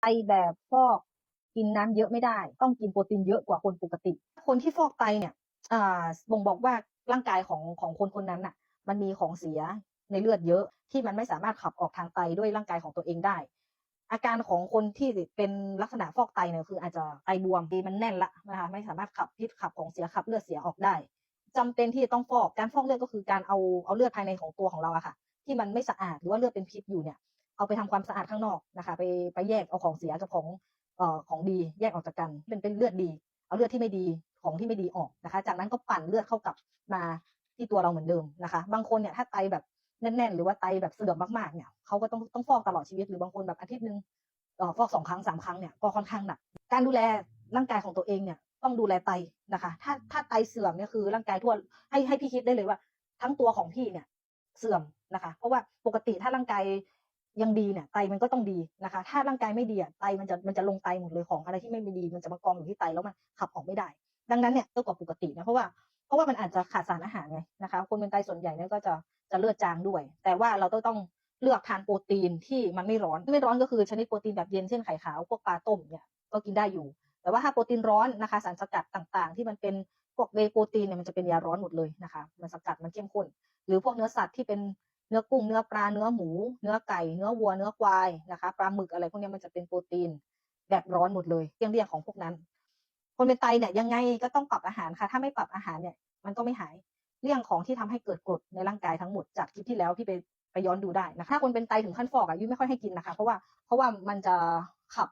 ไตแบบฟอกกินน้ำเยอะไม่ได้ ต้องกินโปรตีนเยอะกว่าคนปกติ คนที่ฟอกไตเนี่ยอ่าบ่งบอกว่าร่างกายของของคนคนนั้นน่ะ มันมีของเสียในเลือดเยอะที่มันไม่สามารถขับออกทางไตด้วยร่างกายของตัวเองได้ อาการของคนที่เป็นลักษณะฟอกไตเนี่ยคืออาจจะไตบวมดีมันแน่นละนะคะไม่สามารถขับพิษขับของเสียขับเลือดเสียออกได้จำเป็นที่จะต้องฟอกการฟอกเลือดก็คือการเอาเอาเลือดภายในของตัวของเราอะค่ะ ที่มันไม่สะอาดหรือว่าเลือดเป็นพิษอยู่เนี่ย เอาไปทำความสะอาดข้างนอกนะคะ ไปไปแยกเอาของเสียกับของเอ่อของดีแยกออกจากกัน เป็นเป็นเลือดดี เอาเลือดที่ไม่ดีของที่ไม่ดีออกนะคะ จากนั้นก็ปั่นเลือดเข้ากลับมาที่ตัวเราเหมือนเดิมนะคะ บางคนเนี่ยถ้าไตแบบแน่น ๆ หรือว่าไตแบบเสื่อมมากๆเนี่ยเขาก็ต้องต้องฟอกตลอดชีวิตหรือบางคนแบบอาทิตย์หนึ่งอ่อฟอกสองครั้งสามครั้งเนี่ยก็ค่อนข้างหนักการดูแลร่างกายของตัวเองเนี่ยต้องดูแลไตนะคะ ถ้าถ้าไตเสื่อมเนี่ยคือร่างกายทั่วให้ให้พี่คิดได้เลยว่า ทั้งตัวของพี่เนี่ยเสื่อมนะคะ เพราะว่าปกติถ้าร่างกาย ยังดีเนี่ยไตมันก็ต้องดีนะคะ ถ้าร่างกายไม่ดีอะไตมันจะมันจะลงไตหมดเลยของอะไรที่ไม่ดี มันจะมากองอยู่ที่ไตแล้วมันขับออกไม่ได้ ดังนั้นเนี่ยเยอะกว่าปกตินะเพราะว่าเพราะว่ามันอาจจะขาดสารอาหารไงนะคะ คนเป็นไตส่วนใหญ่เนี่ยก็จะจะเลือดจางด้วย แต่ว่าเราต้องต้องเลือกทานโปรตีนที่มันไม่ร้อนไม่ร้อนก็คือชนิดโปรตีนแบบเย็นเช่นไข่ขาวพวกปลาต้มเนี่ยก็กินได้อยู่ แต่ว่าถ้าโปรตีนร้อนนะคะสารสกัดต่างๆ ที่มันเป็นพวกเวย์โปรตีนเนี่ยมันจะเป็นยาร้อนหมดเลยนะคะ มันสกัดมันเข้มข้น หรือพวกเนื้อสัตว์ที่เป็น เนื้อกุ้งเนื้อปลาเนื้อหมู เนื้อไก่เนื้อวัวเนื้อควายนะคะปลาหมึกอะไรพวกนี้มันจะเป็นโปรตีนแบบร้อนหมดเลยเรี่ยงๆของพวกนั้น คนเป็นไตเนี่ยยังไงก็ต้องปรับอาหารค่ะ ถ้าไม่ปรับอาหารเนี่ย มันก็ไม่หายเรื่องของที่ทำให้เกิดกรดในร่างกายทั้งหมดจากคลิปที่แล้วพี่ไปไปย้อนดูได้นะคะถ้าคนเป็นไตถึงขั้นฟอกอะยุ้ยไม่ค่อยให้กินนะคะ เพราะว่าเพราะว่ามันจะขับ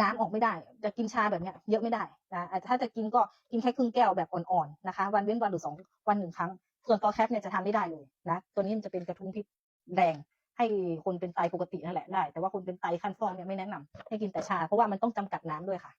น้ำออกไม่ได้ จะกินชาแบบเนี้ยเยอะไม่ได้นะถ้าจะกินก็กินแค่ครึ่งแก้วแบบอ่อนๆนะคะ วันเว้นวันหรือสองวันหนึ่งครั้ง ส่วนตอแคปเนี่ยจะทำไม่ได้เลยนะตัวนี้มันจะเป็นกระทุ้งพิษแดงให้คนเป็นไตปกตินั่นแหละได้ แต่ว่าคนเป็นไตขั้นฟองเนี่ยไม่แนะนำให้กินแต่ชา เพราะว่ามันต้องจำกัดน้ำด้วยค่ะ